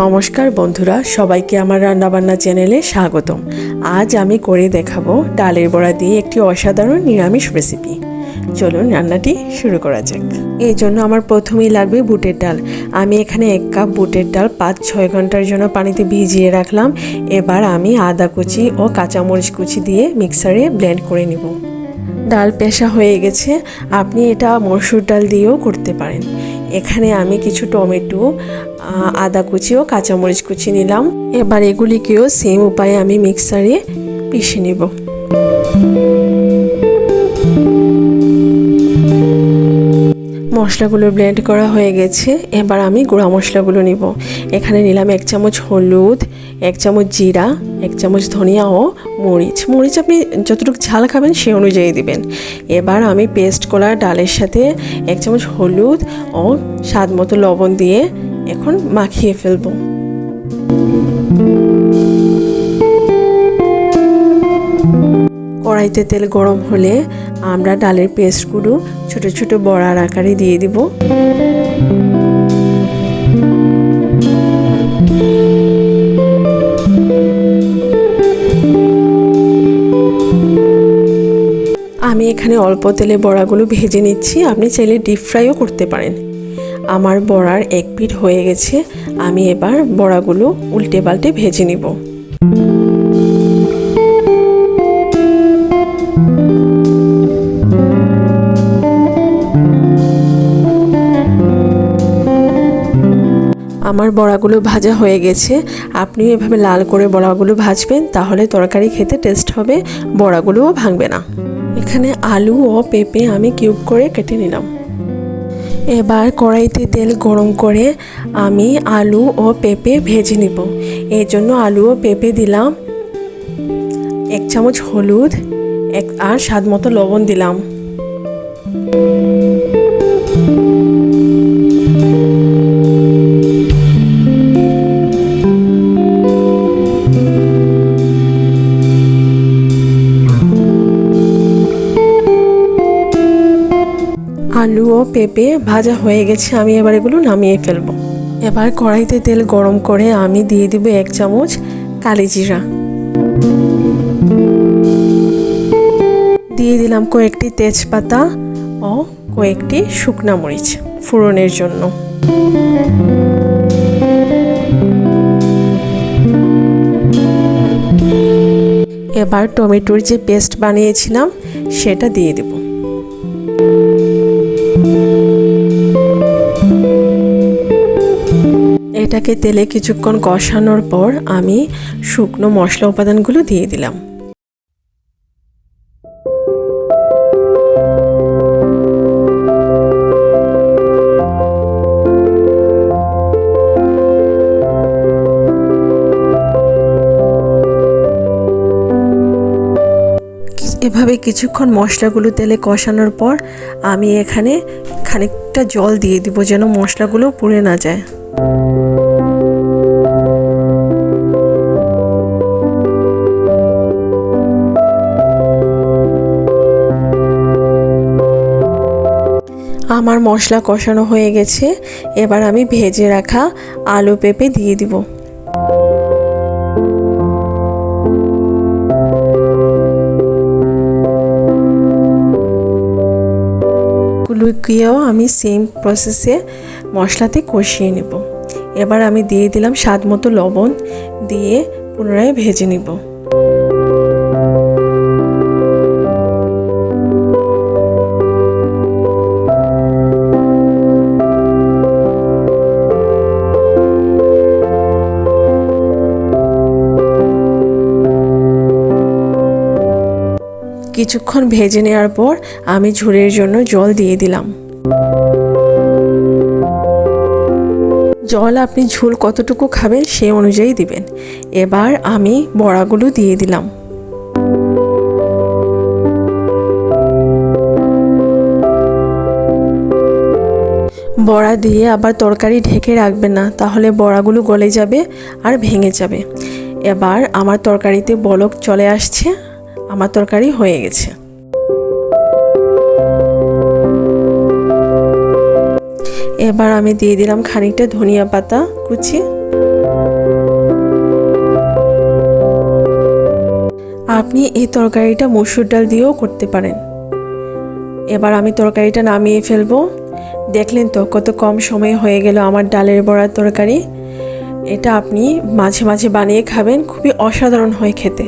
নমস্কার বন্ধুরা, সবাইকে আমার রান্নাবান্না চ্যানেলে স্বাগতম। আজ আমি করে দেখাবো ডালের বড়া দিয়ে একটি অসাধারণ নিরামিষ রেসিপি চলুন রান্নাটি শুরু করা যাক। এই জন্য আমার প্রথমেই লাগবে বুটের ডাল। আমি এখানে এক কাপ বুটের ডাল পাঁচ ছয় ঘণ্টার জন্য পানিতে ভিজিয়ে রাখলাম। এবার আমি আদা কুচি ও কাঁচামরিচ কুচি দিয়ে মিক্সারে ব্লেন্ড করে নিব। ডাল পেশা হয়ে গেছে। আপনি এটা মসুর ডাল দিয়েও করতে পারেন। এখানে আমি কিছু টমেটো আদা কুচি ও কাঁচামরিচ কুচি নিলাম। এবার এগুলিকেও সেম উপায়ে আমি মিক্সারে পিষে নিব। মশলাগুলো ব্লেন্ড করা হয়ে গেছে। এবার আমি গুঁড়া মশলাগুলো নিব। এখানে নিলাম এক চামচ হলুদ, এক চামচ জিরা, এক চামচ ধনিয়া ও মরিচ। মরিচ আপনি যতটুকু ঝাল খাবেন সে অনুযায়ী দিবেন। এবার আমি পেস্ট করা ডালের সাথে এক চামচ হলুদ ও স্বাদ মতো লবণ দিয়ে এখন মাখিয়ে ফেলব। কড়াইতে তেল গরম হলে আমরা ডালের পেস্টগুলো ছোট ছোট বড়ার আকারে দিয়ে দিব। আমি এখানে অল্প তেলে বড়াগুলো ভেজে নিচ্ছি। আপনি চাইলে ডিপ ফ্রাইও করতে পারেন। আমার বড়ার এক পিঠ হয়ে গেছে। আমি এবার বড়াগুলো উল্টে পাল্টে ভেজে নিব। আমার বড়াগুলো ভাজা হয়ে গেছে। আপনিও এভাবে লাল করে বড়াগুলো ভাজবেন, তাহলে তরকারি খেতে টেস্ট হবে, বড়াগুলোও ভাঙবে না। এখানে আলু ও পেঁপে আমি কিউব করে কেটে নিলাম। এবার কড়াইতে তেল গরম করে আমি আলু ও পেঁপে ভেজে নিব। এই জন্য আলু ও পেঁপে দিলাম, এক চামচ হলুদ, এক আর স্বাদ মতো লবণ দিলাম। আলু ও পেঁপে ভাজা হয়ে গেছে, আমি এবার এগুলো নামিয়ে ফেলব। এবার কড়াইতে তেল গরম করে আমি দিয়ে দিব এক চামচ কালি জিরা। দিয়ে দিলাম কয়েকটি তেজপাতা ও কয়েকটি শুকনা মরিচ ফোড়নের জন্য। এবার টমেটোর যে পেস্ট বানিয়েছিলাম, সেটা দিয়ে দেবো। এটাকে তেলে কিছুক্ষণ কষানোর পর আমি শুকনো মশলা উপাদানগুলো দিয়ে দিলাম। এভাবে কিছুক্ষণ মশলাগুলো তেলে কষানোর পর আমি এখানে খানিকটা জল দিয়ে দিব যেন মশলাগুলো পুড়ে না যায়। আমার মশলা কষানো হয়ে গেছে। এবার আমি ভেজে রাখা আলু পেঁপে দিয়ে দিব। লুকিয়েও আমি সেম প্রসেসে মশলাতে কষিয়ে নেব। এবার আমি দিয়ে দিলাম স্বাদ মতো লবণ দিয়ে পুনরায় ভেজে নিব। কিছুক্ষণ ভেজে নেওয়ার পর আমি ঝুড়ের জন্য জল দিয়ে দিলাম। জল আপনি ঝোল কতটুকু খাবেন সে অনুযায়ী দিবেন। এবার আমি বড়াগুলো দিয়ে দিলাম। বড়া দিয়ে আবার তরকারি ঢেকে রাখবেন না, তাহলে বড়াগুলো গলে যাবে আর ভেঙে যাবে। এবার আমার তরকারিতে বলক চলে আসছে। আমার তরকারি হয়ে গেছে। এবার আমি দিয়ে দিলাম খানিকটা ধনিয়া পাতা কুচি। আপনি এই তরকারিটা মসুর ডাল দিয়েও করতে পারেন। এবার আমি তরকারিটা নামিয়ে ফেলব। দেখলেন তো কত কম সময়ে হয়ে গেল আমার ডালের বড়ার তরকারি। এটা আপনি মাঝে মাঝে বানিয়ে খাবেন, খুবই অসাধারণ হয় খেতে।